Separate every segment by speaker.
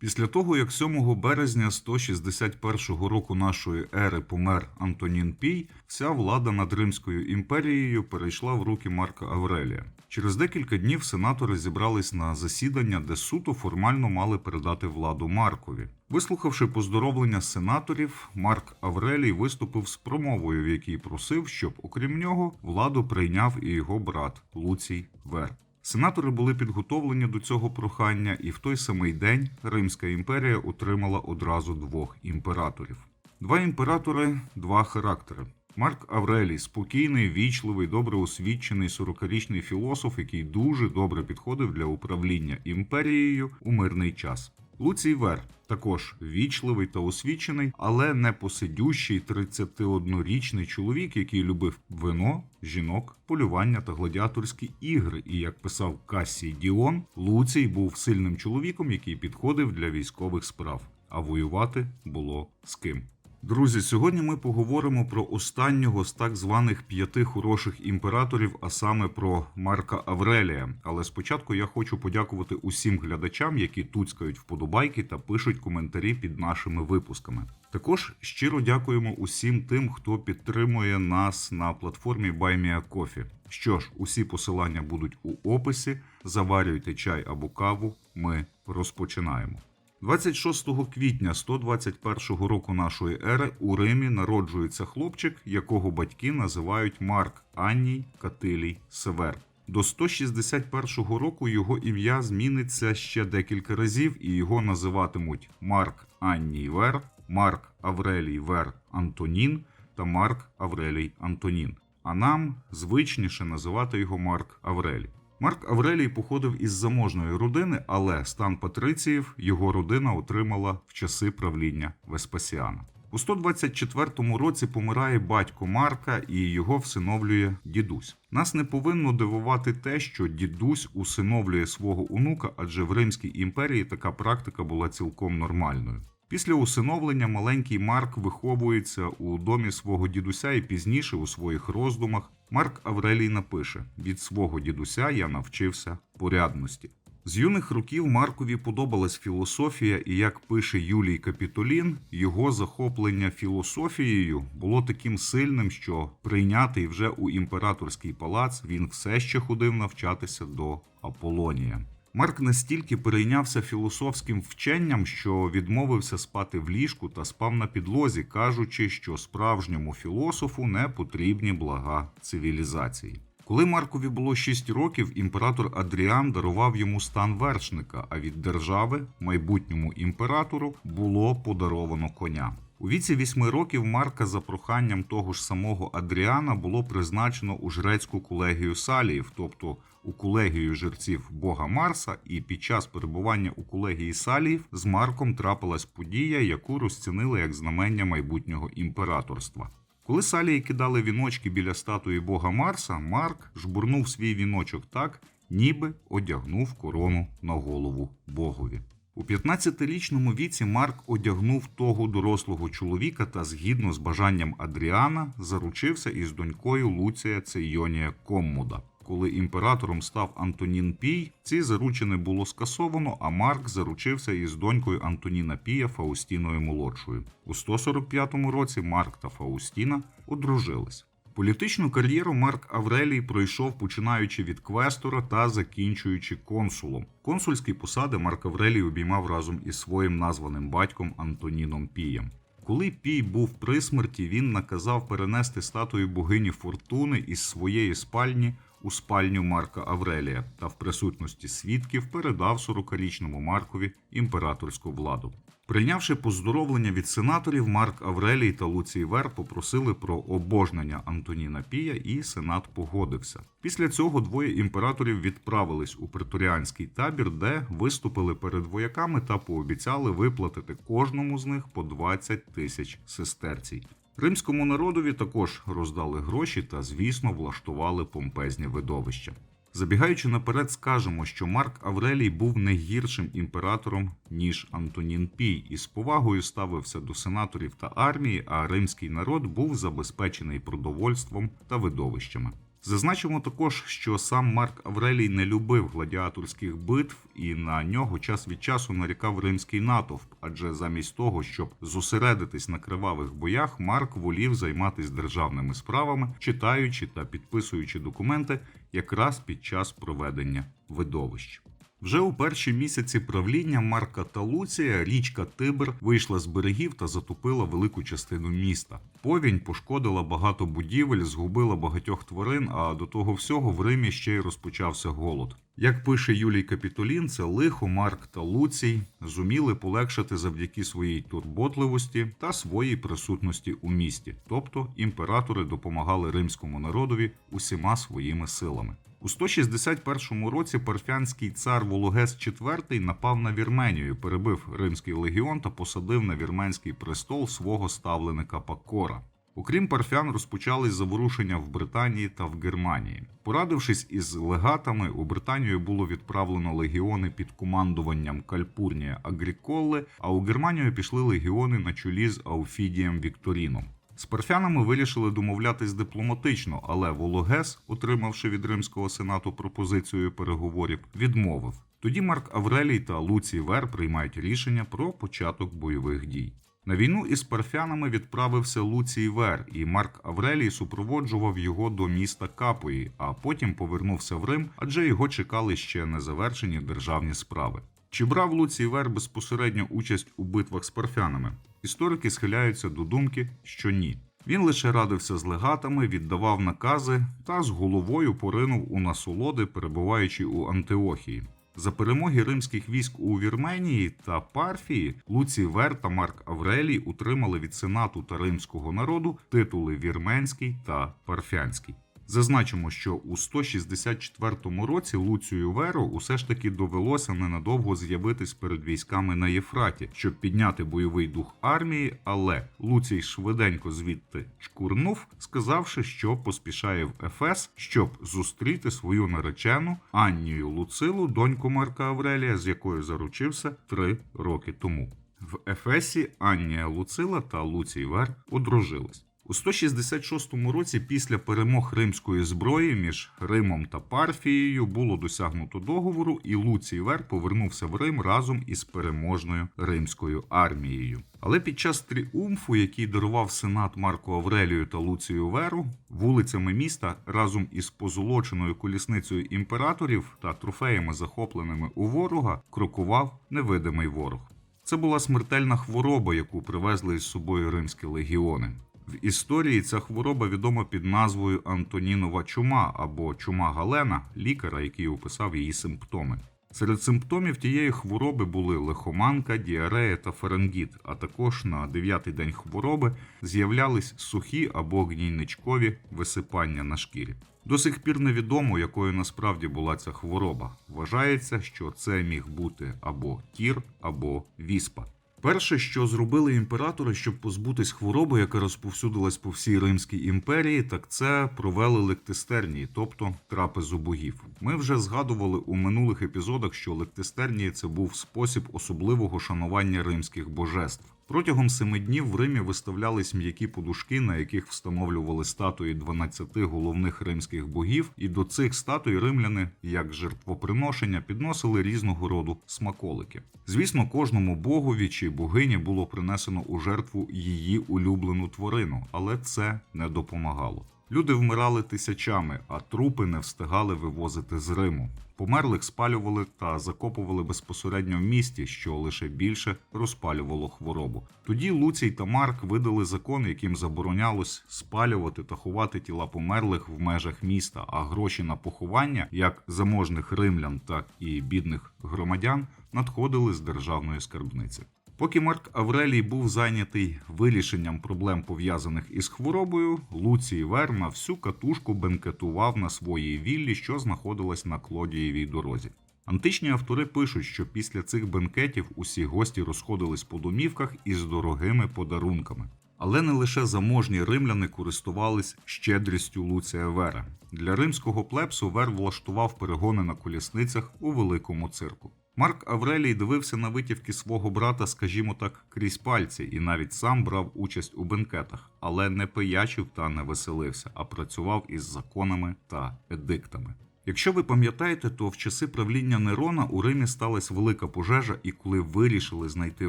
Speaker 1: Після того, як 7 березня 161 року нашої ери помер Антонін Пій, вся влада над Римською імперією перейшла в руки Марка Аврелія. Через декілька днів сенатори зібрались на засідання, де суто формально мали передати владу Маркові. Вислухавши поздоровлення сенаторів, Марк Аврелій виступив з промовою, в якій просив, щоб, окрім нього, владу прийняв і його брат Луцій Вер. Сенатори були підготовлені до цього прохання, і в той самий день Римська імперія отримала одразу двох імператорів. Два імператори, два характери. Марк Аврелій спокійний, вічливий, добре освічений 40-річний філософ, який дуже добре підходив для управління імперією у мирний час. Луцій Вер також вічливий та освічений, але не посидющий 31-річний чоловік, який любив вино, жінок, полювання та гладіаторські ігри. І як писав Касій Діон, Луцій був сильним чоловіком, який підходив для військових справ, а воювати було з ким. Друзі, сьогодні ми поговоримо про останнього з так званих п'яти хороших імператорів, а саме про Марка Аврелія. Але спочатку я хочу подякувати усім глядачам, які туцькають вподобайки та пишуть коментарі під нашими випусками. Також щиро дякуємо усім тим, хто підтримує нас на платформі BuyMeACoffee. Що ж, усі посилання будуть у описі. Заварюйте чай або каву. Ми розпочинаємо. 26 квітня 121 року нашої ери у Римі народжується хлопчик, якого батьки називають Марк Анній Катилій Север. До 161 року його ім'я зміниться ще декілька разів, і його називатимуть Марк Анній Вер, Марк Аврелій Вер Антонін та Марк Аврелій Антонін. А нам звичніше називати його Марк Аврелій. Марк Аврелій походив із заможної родини, але стан патриціїв його родина отримала в часи правління Веспасіана. У 124 році помирає батько Марка і його всиновлює дідусь. Нас не повинно дивувати те, що дідусь усиновлює свого онука, адже в Римській імперії така практика була цілком нормальною. Після усиновлення маленький Марк виховується у домі свого дідуся і пізніше у своїх роздумах Марк Аврелій напише: від свого дідуся я навчився порядності. З юних років Маркові подобалась філософія, і як пише Юлій Капітолін, його захоплення філософією було таким сильним, що прийнятий вже у імператорський палац він все ще ходив навчатися до Аполонія. Марк настільки перейнявся філософським вченням, що відмовився спати в ліжку та спав на підлозі, кажучи, що справжньому філософу не потрібні блага цивілізації. Коли Маркові було 6 років, імператор Адріан дарував йому стан вершника, а від держави, майбутньому імператору, було подаровано коня. У віці 8 років Марка за проханням того ж самого Адріана було призначено у жрецьку колегію Саліїв, тобто у колегію жерців бога Марса, і під час перебування у колегії Саліїв з Марком трапилась подія, яку розцінили як знамення майбутнього імператорства. Коли Салії кидали віночки біля статуї бога Марса, Марк жбурнув свій віночок так, ніби одягнув корону на голову богові. У 15-річному віці Марк одягнув того дорослого чоловіка та, згідно з бажанням Адріана, заручився із донькою Луція Цейонія Коммуда. Коли імператором став Антонін Пій, ці заручини було скасовано, а Марк заручився із донькою Антоніна Пія Фаустіною молодшою. У 145 році Марк та Фаустіна одружились. Політичну кар'єру Марк Аврелій пройшов починаючи від квестора та закінчуючи консулом. Консульські посади Марк Аврелій обіймав разом із своїм названим батьком Антоніном Пієм. Коли Пій був при смерті, він наказав перенести статую богині Фортуни із своєї спальні у спальню Марка Аврелія та в присутності свідків передав 40-річному Маркові імператорську владу. Прийнявши поздоровлення від сенаторів, Марк Аврелій та Луцій Вер попросили про обожнення Антоніна Пія, і сенат погодився. Після цього двоє імператорів відправились у преторіанський табір, де виступили перед вояками та пообіцяли виплатити кожному з них по 20 тисяч сестерцій. Римському народові також роздали гроші та, звісно, влаштували помпезні видовища. Забігаючи наперед, скажемо, що Марк Аврелій був не гіршим імператором, ніж Антонін Пій, і з повагою ставився до сенаторів та армії, а римський народ був забезпечений продовольством та видовищами. Зазначимо також, що сам Марк Аврелій не любив гладіаторських битв і на нього час від часу нарікав римський натовп, адже замість того, щоб зосередитись на кривавих боях, Марк волів займатися державними справами, читаючи та підписуючи документи якраз під час проведення видовищ. Вже у перші місяці правління Марка та Луція річка Тибр вийшла з берегів та затопила велику частину міста. Повінь пошкодила багато будівель, згубила багатьох тварин, а до того всього в Римі ще й розпочався голод. Як пише Юлій Капітолін, це лихо Марк та Луцій зуміли полегшити завдяки своїй турботливості та своїй присутності у місті, тобто імператори допомагали римському народові усіма своїми силами. У 161 році парфянський цар Вологес IV напав на Вірменію, перебив римський легіон та посадив на вірменський престол свого ставленика Пакора. Окрім парфян, розпочались заворушення в Британії та в Германії. Порадившись із легатами, у Британію було відправлено легіони під командуванням Кальпурнія Агріколли, а у Германію пішли легіони на чолі з Ауфідієм Вікторіном. З парфянами вирішили домовлятись дипломатично, але Вологес, отримавши від римського сенату пропозицію переговорів, відмовив. Тоді Марк Аврелій та Луцій Вер приймають рішення про початок бойових дій. На війну із парфянами відправився Луцій Вер, і Марк Аврелій супроводжував його до міста Капої, а потім повернувся в Рим, адже його чекали ще незавершені державні справи. Чи брав Луцій Вер безпосередньо участь у битвах з парфянами? Історики схиляються до думки, що ні. Він лише радився з легатами, віддавав накази та з головою поринув у насолоди, перебуваючи у Антиохії. За перемоги римських військ у Вірменії та Парфії Луцій Вер та Марк Аврелій утримали від сенату та римського народу титули Вірменський та Парфянський. Зазначимо, що у 164 році Луцію Веру усе ж таки довелося ненадовго з'явитись перед військами на Єфраті, щоб підняти бойовий дух армії, але Луцій швиденько звідти чкурнув, сказавши, що поспішає в Ефес, щоб зустріти свою наречену Аннію Луцилу, доньку Марка Аврелія, з якою заручився три роки тому. В Ефесі Аннія Луцила та Луцій Вер одружились. У 166 році, після перемог римської зброї між Римом та Парфією, було досягнуто договору, і Луцій Вер повернувся в Рим разом із переможною римською армією. Але під час тріумфу, який дарував сенат Марку Аврелію та Луцію Веру, вулицями міста разом із позолоченою колісницею імператорів та трофеями, захопленими у ворога, крокував невидимий ворог. Це була смертельна хвороба, яку привезли із собою римські легіони. В історії ця хвороба відома під назвою Антонінова чума або чума Галена, лікаря, який описав її симптоми. Серед симптомів тієї хвороби були лихоманка, діарея та фарингіт, а також на дев'ятий день хвороби з'являлись сухі або гнійничкові висипання на шкірі. До сих пір невідомо, якою насправді була ця хвороба. Вважається, що це міг бути або кір, або віспа. Перше, що зробили імператори, щоб позбутись хвороби, яка розповсюдилась по всій Римській імперії, так це провели лектистернії, тобто трапезу богів. Ми вже згадували у минулих епізодах, що лектистернії це був спосіб особливого шанування римських божеств. Протягом семи днів в Римі виставлялись м'які подушки, на яких встановлювали статуї 12 головних римських богів, і до цих статуй римляни, як жертвоприношення, підносили різного роду смаколики. Звісно, кожному богові чи богині було принесено у жертву її улюблену тварину, але це не допомагало. Люди вмирали тисячами, а трупи не встигали вивозити з Риму. Померлих спалювали та закопували безпосередньо в місті, що лише більше розпалювало хворобу. Тоді Луцій та Марк видали закон, яким заборонялось спалювати та ховати тіла померлих в межах міста, а гроші на поховання, як заможних римлян, так і бідних громадян, надходили з державної скарбниці. Поки Марк Аврелій був зайнятий вирішенням проблем пов'язаних із хворобою, Луцій Вер на всю катушку бенкетував на своїй віллі, що знаходилась на Клодієвій дорозі. Античні автори пишуть, що після цих бенкетів усі гості розходились по домівках із дорогими подарунками. Але не лише заможні римляни користувались щедрістю Луція Вера. Для римського плебсу Вер влаштував перегони на колісницях у великому цирку. Марк Аврелій дивився на витівки свого брата, скажімо так, крізь пальці, і навіть сам брав участь у бенкетах, але не пиячив та не веселився, а працював із законами та едиктами. Якщо ви пам'ятаєте, то в часи правління Нерона у Римі сталася велика пожежа, і коли вирішили знайти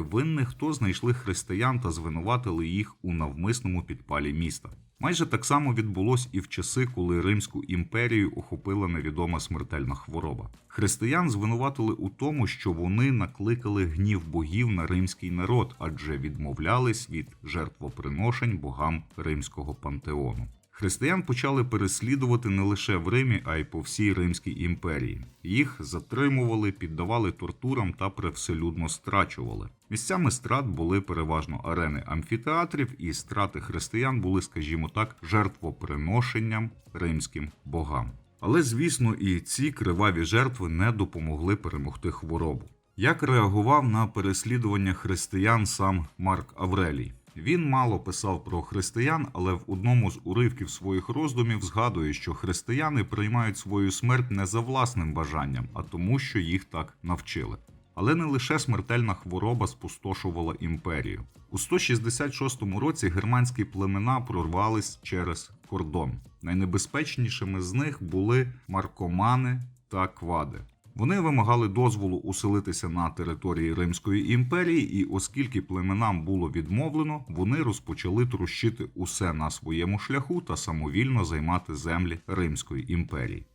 Speaker 1: винних, то знайшли християн та звинуватили їх у навмисному підпалі міста. Майже так само відбулось і в часи, коли Римську імперію охопила невідома смертельна хвороба. Християн звинуватили у тому, що вони накликали гнів богів на римський народ, адже відмовлялись від жертвоприношень богам римського пантеону. Християн почали переслідувати не лише в Римі, а й по всій Римській імперії. Їх затримували, піддавали тортурам та привселюдно страчували. Місцями страт були переважно арени амфітеатрів, і страти християн були, скажімо так, жертвоприношенням римським богам. Але, звісно, і ці криваві жертви не допомогли перемогти хворобу. Як реагував на переслідування християн сам Марк Аврелій? Він мало писав про християн, але в одному з уривків своїх роздумів згадує, що християни приймають свою смерть не за власним бажанням, а тому, що їх так навчили. Але не лише смертельна хвороба спустошувала імперію. У 166 році германські племена прорвались через кордон. Найнебезпечнішими з них були маркомани та квади. Вони вимагали дозволу уселитися на території Римської імперії, і оскільки племенам було відмовлено, вони розпочали трущити усе на своєму шляху та самовільно займати землі Римської імперії.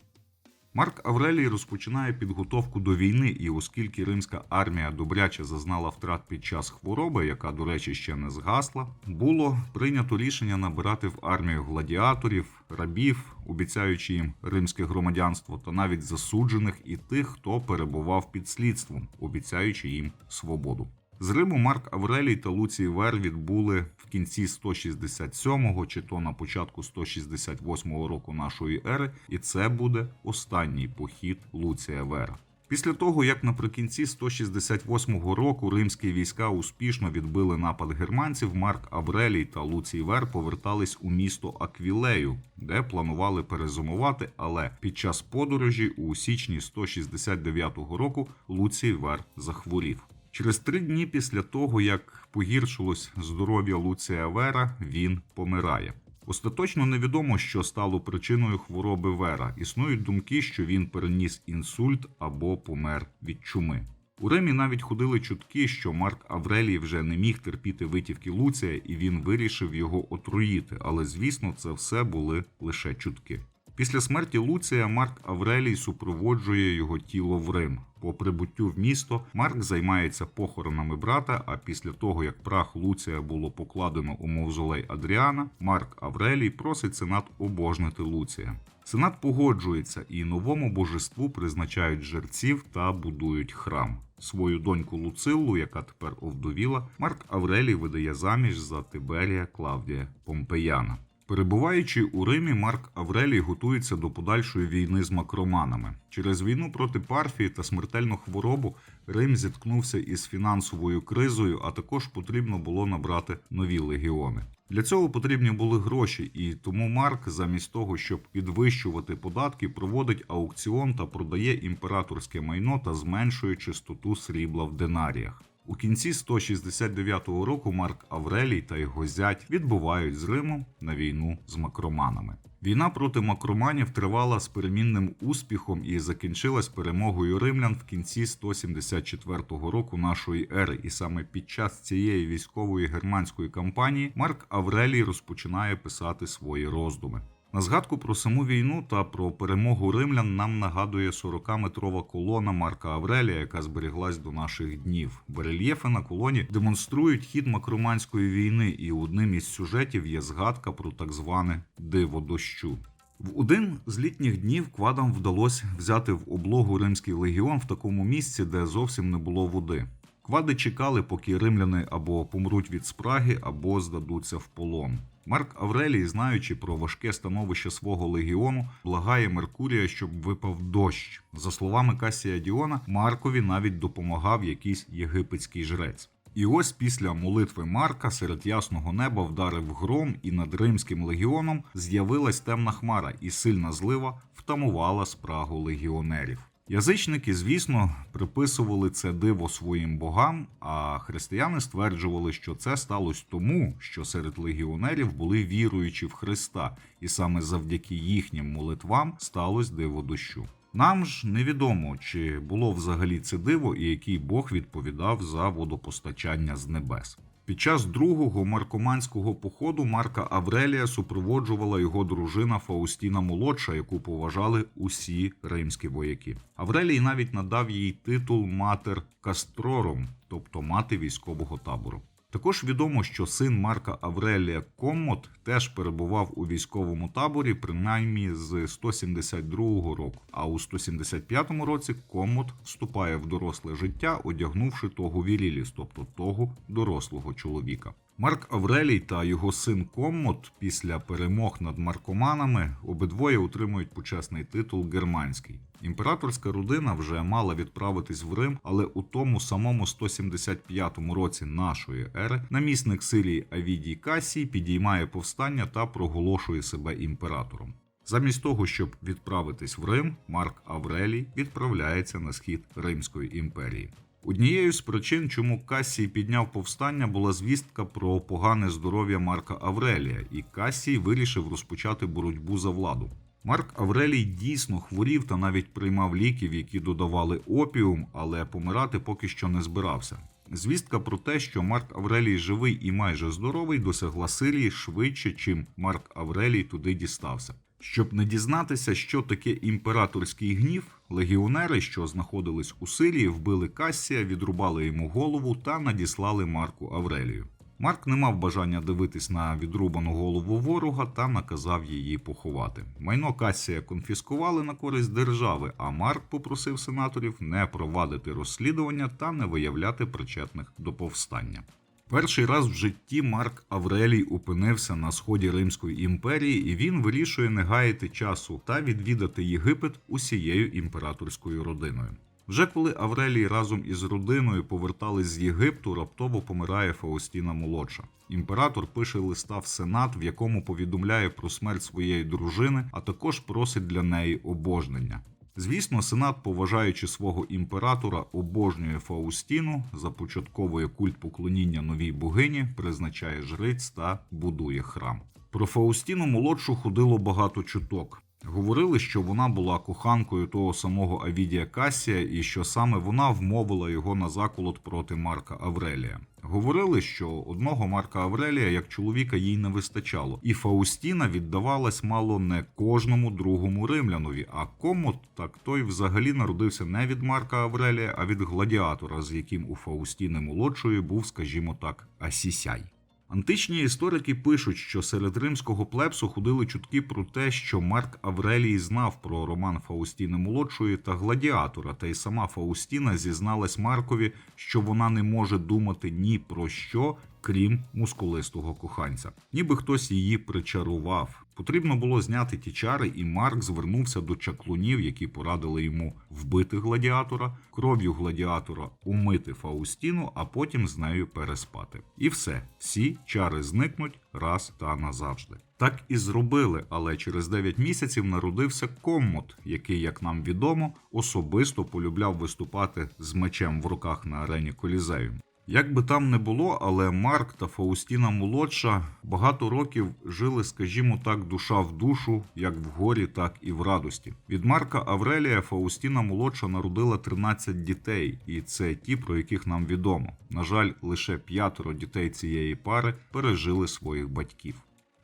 Speaker 1: Марк Аврелій розпочинає підготовку до війни, і оскільки римська армія добряче зазнала втрат під час хвороби, яка, до речі, ще не згасла, було прийнято рішення набирати в армію гладіаторів, рабів, обіцяючи їм римське громадянство, та навіть засуджених і тих, хто перебував під слідством, обіцяючи їм свободу. З Риму Марк Аврелій та Луцій Вер відбули в кінці 167-го чи то на початку 168-го року нашої ери, і це буде останній похід Луція Вера. Після того, як наприкінці 168 року римські війська успішно відбили напад германців, Марк Аврелій та Луцій Вер повертались у місто Аквілею, де планували перезимувати, але під час подорожі у січні 169 року Луцій Вер захворів. Через три дні після того, як погіршилось здоров'я Луція Вера, він помирає. Остаточно невідомо, що стало причиною хвороби Вера. Існують думки, що він переніс інсульт або помер від чуми. У Римі навіть ходили чутки, що Марк Аврелій вже не міг терпіти витівки Луція, і він вирішив його отруїти. Але звісно, це все були лише чутки. Після смерті Луція Марк Аврелій супроводжує його тіло в Рим. По прибуттю в місто Марк займається похоронами брата. А після того, як прах Луція було покладено у мавзолей Адріана, Марк Аврелій просить сенат обожнити Луція. Сенат погоджується і новому божеству призначають жерців та будують храм. Свою доньку Луциллу, яка тепер овдовіла, Марк Аврелій видає заміж за Тиберія Клавдія Помпеяна. Перебуваючи у Римі, Марк Аврелій готується до подальшої війни з макроманами. Через війну проти Парфії та смертельну хворобу Рим зіткнувся із фінансовою кризою, а також потрібно було набрати нові легіони. Для цього потрібні були гроші, і тому Марк, замість того, щоб підвищувати податки, проводить аукціон та продає імператорське майно та зменшує чистоту срібла в динаріях. У кінці 169 року Марк Аврелій та його зять відбувають з Римом на війну з макроманами. Війна проти макроманів тривала з перемінним успіхом і закінчилась перемогою римлян в кінці 174 року нашої ери. І саме під час цієї військової германської кампанії Марк Аврелій розпочинає писати свої роздуми. На згадку про саму війну та про перемогу римлян нам нагадує 40-метрова колона Марка Аврелія, яка зберіглась до наших днів. Барельєфи на колоні демонструють хід макроманської війни, і одним із сюжетів є згадка про так зване диво дощу. В один з літніх днів квадам вдалося взяти в облогу римський легіон в такому місці, де зовсім не було води. Квади чекали, поки римляни або помруть від спраги, або здадуться в полон. Марк Аврелій, знаючи про важке становище свого легіону, благає Меркурія, щоб випав дощ. За словами Касія Діона, Маркові навіть допомагав якийсь єгипетський жрець. І ось після молитви Марка серед ясного неба вдарив гром, і над римським легіоном з'явилась темна хмара, і сильна злива втамувала спрагу легіонерів. Язичники, звісно, приписували це диво своїм богам, а християни стверджували, що це сталося тому, що серед легіонерів були віруючі в Христа, і саме завдяки їхнім молитвам сталося диво дощу. Нам ж невідомо, чи було взагалі це диво і який Бог відповідав за водопостачання з небес. Під час другого маркоманського походу Марка Аврелія супроводжувала його дружина Фаустіна Молодша, яку поважали усі римські вояки. Аврелій навіть надав їй титул матер кастрором, тобто мати військового табору. Також відомо, що син Марка Аврелія Коммот теж перебував у військовому таборі принаймні з 172 року. А у 175 році Коммот вступає в доросле життя, одягнувши того віріліс, тобто того дорослого чоловіка. Марк Аврелій та його син Коммот після перемог над маркоманами обидвоє отримують почесний титул германський. Імператорська родина вже мала відправитись в Рим, але у тому самому 175 році нашої ери намісник Сирії Авідій Касій підіймає повстання та проголошує себе імператором. Замість того, щоб відправитись в Рим, Марк Аврелій відправляється на схід Римської імперії. Однією з причин, чому Касій підняв повстання, була звістка про погане здоров'я Марка Аврелія, і Касій вирішив розпочати боротьбу за владу. Марк Аврелій дійсно хворів та навіть приймав ліків, які додавали опіум, але помирати поки що не збирався. Звістка про те, що Марк Аврелій живий і майже здоровий, досягла Сирії швидше, чим Марк Аврелій туди дістався. Щоб не дізнатися, що таке імператорський гнів, легіонери, що знаходились у Сирії, вбили Кассія, відрубали йому голову та надіслали Марку Аврелію. Марк не мав бажання дивитись на відрубану голову ворога та наказав її поховати. Майно Кассія конфіскували на користь держави, а Марк попросив сенаторів не провадити розслідування та не виявляти причетних до повстання. Перший раз в житті Марк Аврелій опинився на сході Римської імперії, і він вирішує не гаяти часу та відвідати Єгипет усією імператорською родиною. Вже коли Аврелій разом із родиною повертались з Єгипту, раптово помирає Фаустіна молодша. Імператор пише листа в сенат, в якому повідомляє про смерть своєї дружини, а також просить для неї обожнення. Звісно, сенат, поважаючи свого імператора, обожнює Фаустіну, започатковує культ поклоніння новій богині, призначає жриць та будує храм. Про Фаустіну молодшу ходило багато чуток. Говорили, що вона була коханкою того самого Авідія Касія, і що саме вона вмовила його на заколот проти Марка Аврелія. Говорили, що одного Марка Аврелія як чоловіка їй не вистачало, і Фаустіна віддавалась мало не кожному другому римлянові. А Комот, так той взагалі народився не від Марка Аврелія, а від гладіатора, з яким у Фаустіни молодшої був, скажімо так, Асісяй. Античні історики пишуть, що серед римського плебсу ходили чутки про те, що Марк Аврелій знав про роман Фаустіни молодшої та гладіатора, та й сама Фаустіна зізналась Маркові, що вона не може думати ні про що, крім мускулистого коханця. Ніби хтось її причарував. Потрібно було зняти ті чари, і Марк звернувся до чаклунів, які порадили йому вбити гладіатора, кров'ю гладіатора умити Фаустіну, а потім з нею переспати. І все, всі чари зникнуть раз та назавжди. Так і зробили, але через 9 місяців народився Коммот, який, як нам відомо, особисто полюбляв виступати з мечем в руках на арені Колізею. Як би там не було, але Марк та Фаустіна молодша багато років жили, скажімо так, душа в душу, як в горі, так і в радості. Від Марка Аврелія Фаустіна молодша народила 13 дітей, і це ті, про яких нам відомо. На жаль, лише п'ятеро дітей цієї пари пережили своїх батьків.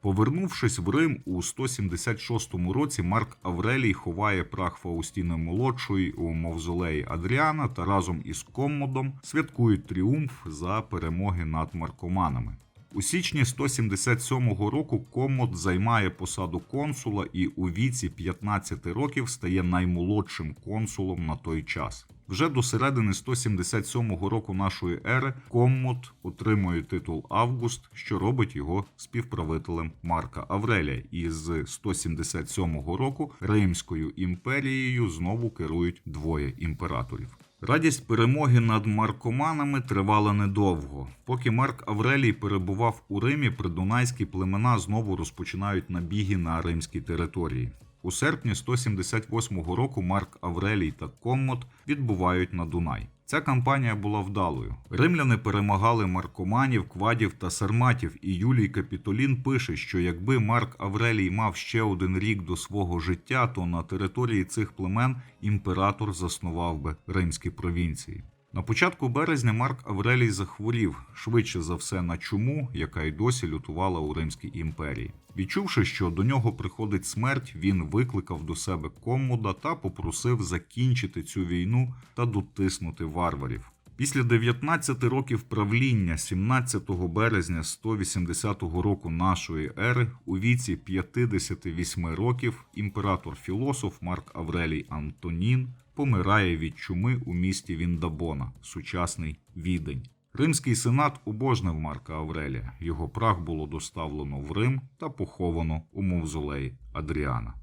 Speaker 1: Повернувшись в Рим у 176 році, Марк Аврелій ховає прах Фаустіни молодшої у мавзолеї Адріана та разом із Коммодом святкують тріумф за перемоги над маркоманами. У січні 177 року Коммод займає посаду консула і у віці 15 років стає наймолодшим консулом на той час. Вже до середини 177 року нашої ери Коммод отримує титул Август, що робить його співправителем Марка Аврелія. І з 177 року Римською імперією знову керують двоє імператорів. Радість перемоги над маркоманами тривала недовго. Поки Марк Аврелій перебував у Римі, придунайські племена знову розпочинають набіги на римській території. У серпні 178 року Марк Аврелій та Коммот відбувають на Дунай. Ця кампанія була вдалою. Римляни перемагали маркоманів, квадів та сарматів, і Юлій Капітолін пише, що якби Марк Аврелій мав ще один рік до свого життя, то на території цих племен імператор заснував би римські провінції. На початку березня Марк Аврелій захворів швидше за все на чуму, яка й досі лютувала у Римській імперії. Відчувши, що до нього приходить смерть, він викликав до себе комода та попросив закінчити цю війну та дотиснути варварів. Після 19 років правління 17 березня 180 року нашої ери у віці 58 років імператор філософ Марк Аврелій Антонін помирає від чуми у місті Віндабона, сучасний Відень. Римський сенат обожнив Марка Аврелія. Його прах було доставлено в Рим та поховано у мавзолеї Адріана.